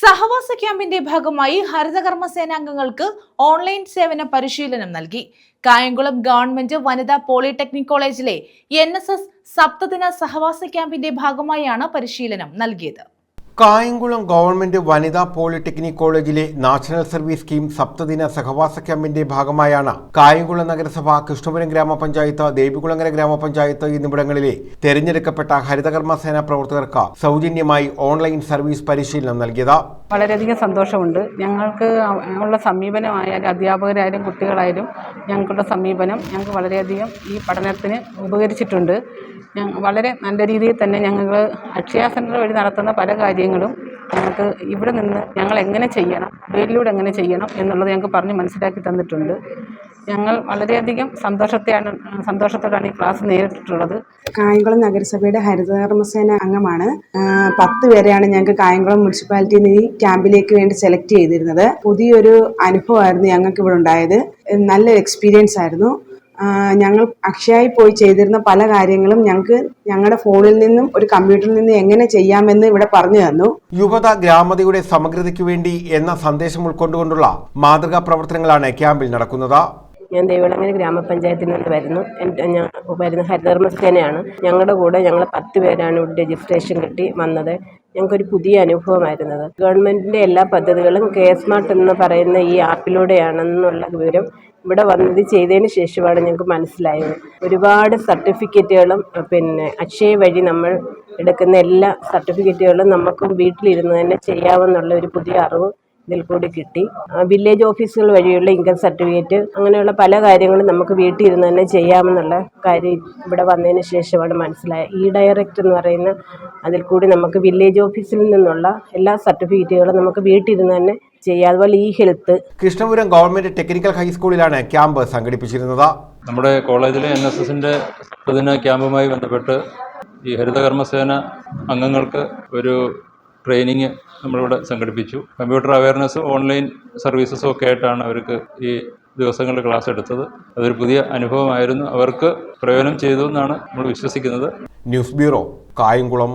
സഹവാസ ക്യാമ്പിന്റെ ഭാഗമായി ഹരിതകർമ്മ സേനാംഗങ്ങൾക്ക് ഓൺലൈൻ സേവന പരിശീലനം നൽകി. കായംകുളം ഗവൺമെന്റ് വനിതാ പോളിടെക്നിക് കോളേജിലെ എൻ എസ് എസ് സപ്തദിന സഹവാസ ക്യാമ്പിന്റെ ഭാഗമായാണ് പരിശീലനം നൽകിയത്. കായംകുളം ഗവൺമെന്റ് വനിതാ പോളിടെക്നിക് കോളേജിലെ നാഷണൽ സർവീസ് സ്കീം സപ്തദിന സഹവാസ ക്യാമ്പിന്റെ ഭാഗമായാണ് കായംകുളം നഗരസഭ കൃഷ്ണപുരം ഗ്രാമപഞ്ചായത്ത് ദേവികുളങ്ങര ഗ്രാമപഞ്ചായത്ത് എന്നിവിടങ്ങളിലെ തെരഞ്ഞെടുക്കപ്പെട്ട ഹരിതകർമ്മ സേന പ്രവർത്തകർക്ക് സൗജന്യമായി ഓൺലൈൻ സർവീസ് പരിശീലനം നൽകിയത്. വളരെയധികം സന്തോഷമുണ്ട്. ഞങ്ങൾക്ക് ഉള്ള സമീപനമായാലും അധ്യാപകരായാലും കുട്ടികളായാലും ഞങ്ങൾക്കുള്ള സമീപനം ഞങ്ങൾക്ക് വളരെയധികം ഈ പഠനത്തിന് ഉപകരിച്ചിട്ടുണ്ട്. വളരെ നല്ല രീതിയിൽ തന്നെ ഞങ്ങൾ അക്ഷയ സെന്റർ വഴി നടത്തുന്ന പല കാര്യങ്ങളും ഞങ്ങൾക്ക് ഇവിടെ നിന്ന് ഞങ്ങൾ എങ്ങനെ ചെയ്യണം വീട്ടിലൂടെ എങ്ങനെ ചെയ്യണം എന്നുള്ളത് ഞങ്ങൾക്ക് പറഞ്ഞ് മനസ്സിലാക്കി തന്നിട്ടുണ്ട്. ഞങ്ങൾ വളരെയധികം സന്തോഷത്തെയാണ് സന്തോഷത്തോടാണ് ഈ ക്ലാസ് നേരിട്ടിട്ടുള്ളത്. കായംകുളം നഗരസഭയുടെ ഹരിതകർമ്മസേന അംഗമാണ്. പത്ത് പേരെയാണ് ഞങ്ങൾക്ക് കായംകുളം മുനിസിപ്പാലിറ്റിയിൽ നിന്ന് ഈ ക്യാമ്പിലേക്ക് വേണ്ടി സെലക്ട് ചെയ്തിരുന്നത്. പുതിയൊരു അനുഭവമായിരുന്നു ഞങ്ങൾക്ക് ഇവിടെ ഉണ്ടായത് നല്ലൊരു എക്സ്പീരിയൻസ് ആയിരുന്നു. ഞങ്ങൾ അക്ഷയയിൽ പോയി ചെയ്തിരുന്ന പല കാര്യങ്ങളും ഞങ്ങൾക്ക് ഞങ്ങളുടെ ഫോണിൽ നിന്നും ഒരു കമ്പ്യൂട്ടറിൽ നിന്നും എങ്ങനെ ചെയ്യാമെന്ന് ഇവിടെ പറഞ്ഞു തന്നു. യുവത ഗ്രാമതയുടെ സമഗ്രതയ്ക്ക് വേണ്ടി എന്ന സന്ദേശം ഉൾക്കൊണ്ടുകൊണ്ടുള്ള മാതൃകാ പ്രവർത്തനങ്ങളാണ് ക്യാമ്പിൽ നടക്കുന്നത്. ഞാൻ ദേവിളങ്ങര ഗ്രാമപഞ്ചായത്തിൽ നിന്ന് വരുന്നു. എന്റെ ഞാൻ വരുന്ന ഹരിധർമ്മസേനയാണ് ഞങ്ങളുടെ കൂടെ ഞങ്ങൾ പത്ത് പേരാണ് ഇവിടെ രജിസ്ട്രേഷൻ കിട്ടി വന്നത്. ഞങ്ങൾക്കൊരു പുതിയ അനുഭവമായിരുന്നത്. ഗവൺമെന്റിന്റെ എല്ലാ പദ്ധതികളും കെ സ്മാർട്ട് എന്ന് പറയുന്ന ഈ ആപ്പിലൂടെയാണെന്നുള്ള വിവരം ഇവിടെ വന്നത് ചെയ്തതിന് ശേഷമാണ് ഞങ്ങൾക്ക് മനസ്സിലായത്. ഒരുപാട് സർട്ടിഫിക്കറ്റുകളും പിന്നെ അക്ഷയ വഴി നമ്മൾ എടുക്കുന്ന എല്ലാ സർട്ടിഫിക്കറ്റുകളും നമുക്കും വീട്ടിലിരുന്ന് തന്നെ ചെയ്യാമെന്നുള്ള ഒരു പുതിയ അറിവ് ഇതിൽ കൂടി കിട്ടി. വില്ലേജ് ഓഫീസുകൾ വഴിയുള്ള ഇൻകം സർട്ടിഫിക്കറ്റ് അങ്ങനെയുള്ള പല കാര്യങ്ങളും നമുക്ക് വീട്ടിൽ ഇരുന്ന് തന്നെ ചെയ്യാമെന്നുള്ള കാര്യം ഇവിടെ വന്നതിന് ശേഷമാണ് മനസ്സിലായത് ഇ ഡയറക്റ്റ് എന്ന് പറയുന്ന അതിൽ കൂടി നമുക്ക് വില്ലേജ് ഓഫീസിൽ നിന്നുള്ള എല്ലാ സർട്ടിഫിക്കറ്റുകളും നമുക്ക് വീട്ടിൽ ഇരുന്ന് തന്നെ ചെയ്യാം. അതുപോലെ ഈ ഹെൽത്ത് കൃഷ്ണപുരം ഗവൺമെന്റ് ടെക്നിക്കൽ ഹൈസ്കൂളിലാണ് ക്യാമ്പ് സംഘടിപ്പിച്ചിരുന്നത്. നമ്മുടെ കോളേജിലെ എൻ എസ് എസിന്റെ പ്രതിദിന ക്യാമ്പുമായി ബന്ധപ്പെട്ട് ഈ ഹരിതകർമ്മസേന അംഗങ്ങൾക്ക് ഒരു ട്രെയിനിങ് നമ്മളിവിടെ സംഘടിപ്പിച്ചു. കമ്പ്യൂട്ടർ അവയർനെസ് ഓൺലൈൻ സർവീസസും ഒക്കെ ആയിട്ടാണ് അവർക്ക് ഈ ദിവസങ്ങളിൽ ക്ലാസ് എടുത്തത്. അതൊരു പുതിയ അനുഭവമായിരുന്നു. അവർക്ക് പ്രയോജനം ചെയ്തു എന്നാണ് നമ്മൾ വിശ്വസിക്കുന്നത്. News bureau Kayamkulam